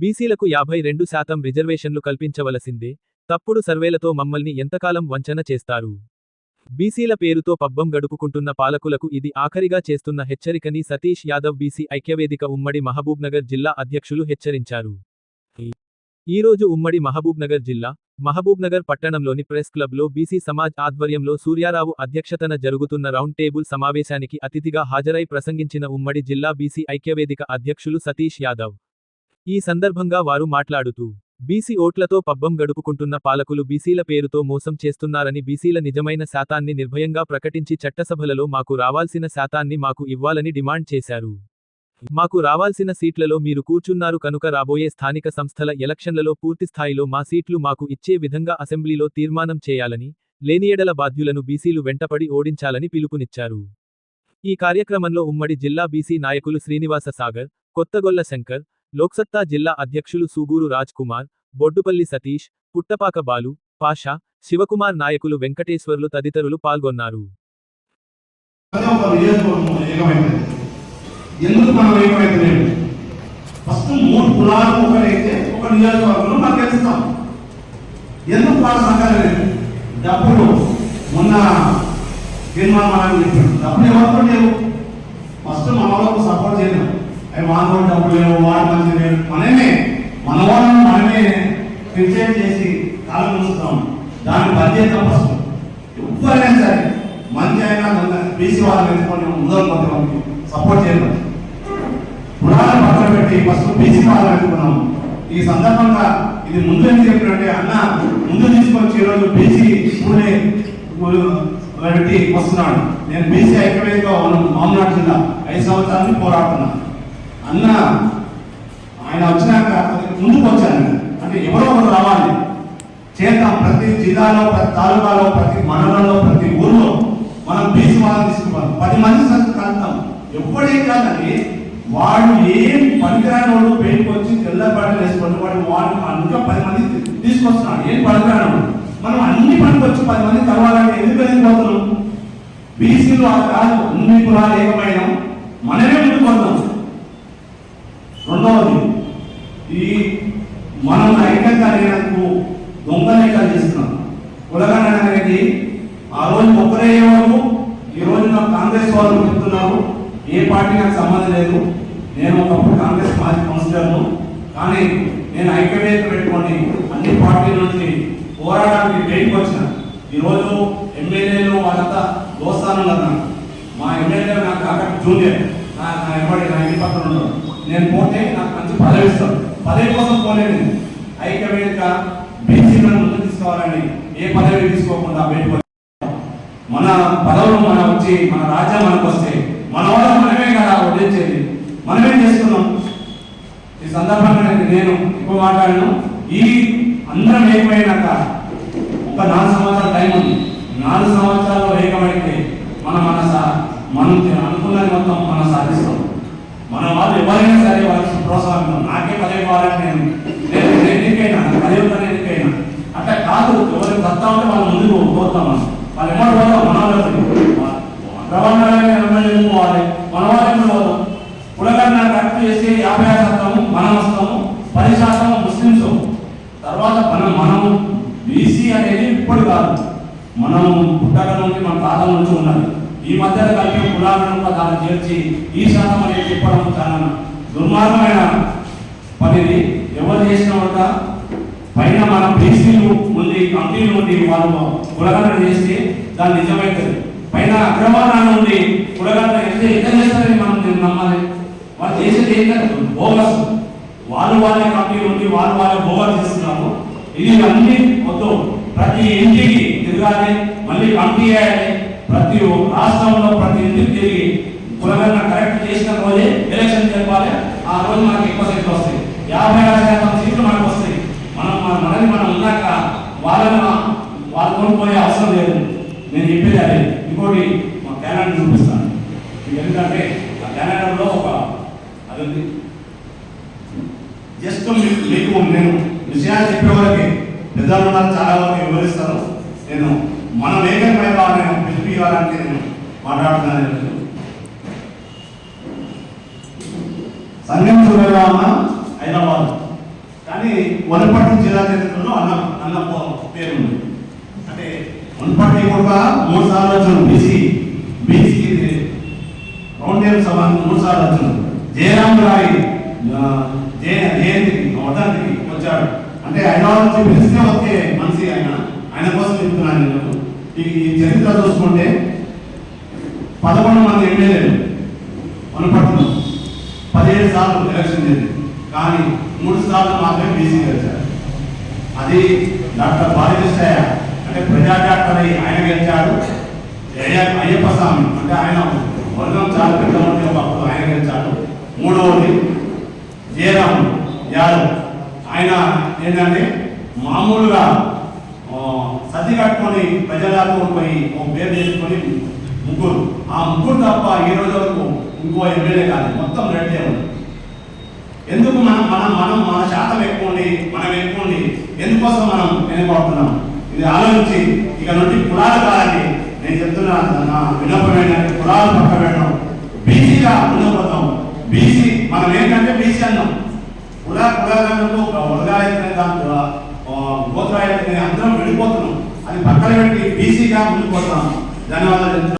బీసీలకు యాభై రెండు శాతం రిజర్వేషన్లు కల్పించవలసిందే. తప్పుడు సర్వేలతో మమ్మల్ని ఎంతకాలం వంచన చేస్తారు? బీసీల పేరుతో పబ్బం గడుపుకుంటున్న పాలకులకు ఇది ఆఖరిగా చేస్తున్న హెచ్చరికని సతీష్ యాదవ్ బీసీ ఐక్యవేదిక ఉమ్మడి మహబూబ్నగర్ జిల్లా అధ్యక్షులు హెచ్చరించారు. ఈ రోజు ఉమ్మడి మహబూబ్నగర్ జిల్లా మహబూబ్నగర్ పట్టణంలోని ప్రెస్ క్లబ్లో బీసీ సమాజ్ ఆధ్వర్యంలో సూర్యారావు అధ్యక్షతన జరుగుతున్న రౌండ్ టేబుల్ సమావేశానికి అతిథిగా హాజరై ప్రసంగించిన ఉమ్మడి జిల్లా బీసీ ఐక్యవేదిక అధ్యక్షులు సతీష్ యాదవ్. ఈ సందర్భంగా వారు మాట్లాడుతూ బీసీ ఓట్లతో పబ్బం గడుపుకుంటున్న పాలకులు బీసీల పేరుతో మోసం చేస్తున్నారని బీసీల నిజమైన శాతాన్ని నిర్భయంగా ప్రకటించి చట్టసభలలో మాకు రావాల్సిన శాతాన్ని మాకు ఇవ్వాలని డిమాండ్ చేశారు. మాకు రావాల్సిన సీట్లలో మీరు కూర్చున్నారు కనుక రాబోయే స్థానిక సంస్థల ఎలక్షన్లలో పూర్తిస్థాయిలో మా సీట్లు మాకు ఇచ్చే విధంగా అసెంబ్లీలో తీర్మానం చేయాలని లేనియడల బాధ్యులను బీసీలు వెంటపడి ఓడించాలని పిలుపునిచ్చారు. ఈ కార్యక్రమంలో ఉమ్మడి జిల్లా బీసీ నాయకులు శ్రీనివాస సాగర్ కొత్తగొల్ల శంకర్ లోక్సత్తా జిల్లా అధ్యక్షులు సూగూరు రాజ్ కుమార్ బొడ్డుపల్లి సతీష్ పుట్టపాక బాలు పాషా శివకుమార్ నాయకులు వెంకటేశ్వర్లు తదితరులు పాల్గొన్నారు. ఎందుకు మనం ఫస్ట్ మూడు కులాలు ఒకరైతే ఒక నియోజకవర్గంలో మనం ఎందుకు వాళ్ళ సంఘాలు డబ్బులు. మొన్న తీర్మానం చెప్పాడు డబ్బులు ఎవరితో లేవు? ఫస్ట్ మన వాళ్ళకు సపోర్ట్ చేయడం అవి మానవ డబ్బులు లేవు వాడు మంచి లేవు మనమే మన వాళ్ళని మనమే క్రిటిసైజ్ చేసి కాలు మూస్తున్నాం దాన్ని బంద్ చేద్దాం ఫస్ట్. ఎవరైనా సరే మంచి అయినా బీసీ వాళ్ళని ఎంచుకొని ముందర కొంతమంది సపోర్ట్ చేయడం పురాణం పక్కన పెట్టి ఫస్ట్ బీసీ వాళ్ళని ఎంచుకున్నాం ఈ సందర్భంగా ఇది ముందు ఎందుకు చెప్పినట్టే అన్న ముందు తీసుకొచ్చి ఈరోజు బీసీ పూలే పెట్టి వస్తున్నాడు. నేను బీసీ ఐక్యవేదిక మామనాడు జిల్లా ఐదు సంవత్సరాల నుంచి అన్న ఆయన వచ్చినాక ముందుకు వచ్చాను. అంటే ఎవరో ఒకరు రావాలి. చేద్దాం ప్రతి జిల్లాలో ప్రతి తాలూకాలో ప్రతి మండలంలో ప్రతి ఊర్లో మనం బీసీ వాళ్ళని తీసుకున్నాం పది మంది సంఖ్య ఎప్పుడే ఎప్పుడేం కాదండి వాడు ఏం పనికిరాని వాడు బయటకు వచ్చి తెల్ల బట్టలు వేసుకొని వాడు వాడు ఇంకా పది మంది తీసుకొస్తున్నాడు ఏం పనికిరాని మనం అన్ని పనికి వచ్చి పది మంది కలవాలంటే ఎందుకు వెళ్ళిపోతున్నాం బీసీలు ఆ కాదు అన్ని కులాలు ఏకమైన. మనమే ముందుకు రెండవది ఈ మనం ఐక్యంగా అనేందుకు దొంగలేఖ చేస్తున్నాం. కులగణ అనేది ఆ రోజు ఒక్కరే వాళ్ళు ఈ రోజు నాకు కాంగ్రెస్ వాళ్ళు చెప్తున్నారు ఏ పార్టీ నాకు సంబంధం లేదు నేను ఒకప్పుడు కాంగ్రెస్ మాజీ కౌన్సిలర్ను కానీ నేను ఐక్యవేదిక పెట్టుకొని అన్ని పార్టీల నుంచి పోరాడడానికి బయటకు వచ్చిన. ఈరోజు ఎమ్మెల్యేలు వాళ్ళంతా దోస్తాను మా ఎమ్మెల్యే నాకు కాక జూనియర్. నా నా ఎంబడి నా ఇంటి పక్కన ఉన్నారు. నేను పోతే నాకు మంచి పదవి ఇస్తాం పదవి కోసం పోలేదు ఐక్యవేదిక బీసీలను ముందుకు తీసుకోవాలని ఏ పదవి తీసుకోకుండా బయటకు మన పదవులు మన వచ్చి మన రాజ్యం మనకు వస్తే మన వాళ్ళు మనమే కదా వదిలించేది. మనమే చేస్తున్నాం ఈ సందర్భంగా నేను- నేను ఎక్కువ మాట్లాడను. ఈ అందరం ఏకమైనాక ఒక నాలుగు సంవత్సరాల టైం ఉంది. నాలుగు సంవత్సరాల్లో ఏకమైతే మనం మన సా- మనం అనుకున్నది మొత్తం మనం సాధిస్తాం. మన వాళ్ళు ఎవరైనా సరే వాళ్ళకి ప్రోత్సాహం నాకే పదవి కావాలని నేను నేను ఎన్నికైనా పదవి ఉందని ఎన్నికైనా అంటే కాదు ఎవరికి సత్తా ఉంటే వాళ్ళు ముందుకు పోతాం మనం. వాళ్ళు ఎవరు పోతాం మన వాళ్ళకి రవాణాలనే ఎమ్మెల్యే పోవాలి? మన వాళ్ళకి పోతాం కులగన్న కరెక్ట్ చేసి యాభై ఆరు శాతము మనం వస్తాము పది శాతం ముస్లింస్ తర్వాత మనం మనము బీసీ అనేది ఇప్పుడు కాదు. మనం పుట్టక నుండి మన తాతల నుంచి ఉన్నది. ఈ మధ్యలో కలిపి కులాలను కూడా దాన్ని చేర్చి ఈ శాతం అనేది చెప్పడం చాలా దుర్మార్గమైన పనిది ఎవరు చేసిన వంట పైన మన బీసీలు ఉంది కంపెనీలు ఉండి వాళ్ళు కులగన్న చేస్తే దాన్ని నిజమైతుంది. పైన అగ్రవర్ణాలు ఉండి కులగన్న ఎంత ఎంత చేస్తారని మనం నేను నమ్మాలి. వాళ్ళు చేసేది ఏంటంటే బోగస్. వాళ్ళు వాళ్ళే కంపెనీలు ఉండి వాళ్ళు వాళ్ళే బోగస్ చేస్తున్నాము ఇది అన్ని మొత్తం ప్రతి ఇంటికి తిరగాలి మళ్ళీ కంపెనీ చేయాలి ప్రతి రాష్ట్రంలో ప్రతి ఇంటికి తిరిగి కులగన్న కరెక్ట్ చేసిన రోజే ఎలక్షన్ జరపాలి. ఆ రోజు మనకి ఎక్కువ సీట్లు వస్తాయి. యాభై ఆరు శాతం సీట్లు మనకు వస్తాయి. మనం మన- మనది మనం ఉన్నాక వాళ్ళని వాళ్ళు కొనుక్కోయే అవసరం లేదు. నేను చెప్పేది అదే. ఇంకోటి మా క్యాలెండర్ చూపిస్తాను. ఎందుకంటే ఆ క్యాలెండర్లో ఒక అది ఉంది. జస్ట్ మీకు నేను విషయాలు చెప్పేవారికి పెద్దలు ఉన్నారు చాలా వరకు వివరిస్తాను. నేను మనం ఏకమైన నేను నేను మాట్లాడుతున్నాను. ఈరోజు. సంఘం చూడరామ హైదరాబాద్. కానీ వనపర్తి జిల్లా చరిత్రలో అన్న అన్న పేరు ఉంది అంటే వనపర్తి కూడా మూడు సార్లు వచ్చిన బీసీ బీసీ రౌండ్ టేబుల్ సభ మూడు సార్లు వచ్చిన జయరామ్ రాయ్ జయ జయంతికి వర్ధంతికి వచ్చాడు. అంటే హైదరాబాద్ నుంచి పిలిస్తే వచ్చే మనిషి ఆయన. ఆయన కోసం చెప్తున్నాను నేను. ఈ చరిత్ర చూసుకుంటే పదకొండు మంది ఎమ్మెల్యేలు వనపట్నం పదిహేడు సార్లు ఎలక్షన్ జరిగింది. కానీ మూడు సార్లు మాత్రమే బీసీ గెలిచారు. అది డాక్టర్ బాలకృష్ణయ్య అంటే ప్రజా డాక్టర్ అయి ఆయన గెలిచాడు. అయ్యప్ప స్వామి అంటే ఆయన వర్గం చాలా పెద్ద భక్తులు ఆయన గెలిచాడు. మూడవది జయరామ్ యాదవ్. ఆయన ఏంటంటే మామూలుగా సతి కట్టుకొని ప్రజలకు పోయి ఒక పేరు చేసుకొని ముగ్గురు. ఆ ముగ్గురు తప్ప ఈ రోజు వరకు ఇంకో ఎమ్మెల్యే కాదు మొత్తం రెడ్డే ఉంది. ఎందుకు మనం మనం మనం మన శాతం ఎక్కువ ఉండి మనం ఎక్కువ ఉండి ఎందుకోసం మనం వెనుకబడుతున్నాం? ఇది ఆలోచించి ఇక నుండి కులాలు కాదండి నేను చెప్తున్నా నా విన్నపం ఏంటంటే కులాలు పక్క పెట్టడం బీసీగా ఉండబోతాం బీసీ మనం ఏంటంటే బీసీ అన్నాం. కుల ఒక ఉలగాయత్నే దాంట్లో గోత్రాయత్నే అందరం వెళ్ళిపోతున్నాం. అది పక్కన పెట్టి బీసీగా ముందుకు పోతున్నాం. ధన్యవాదాలు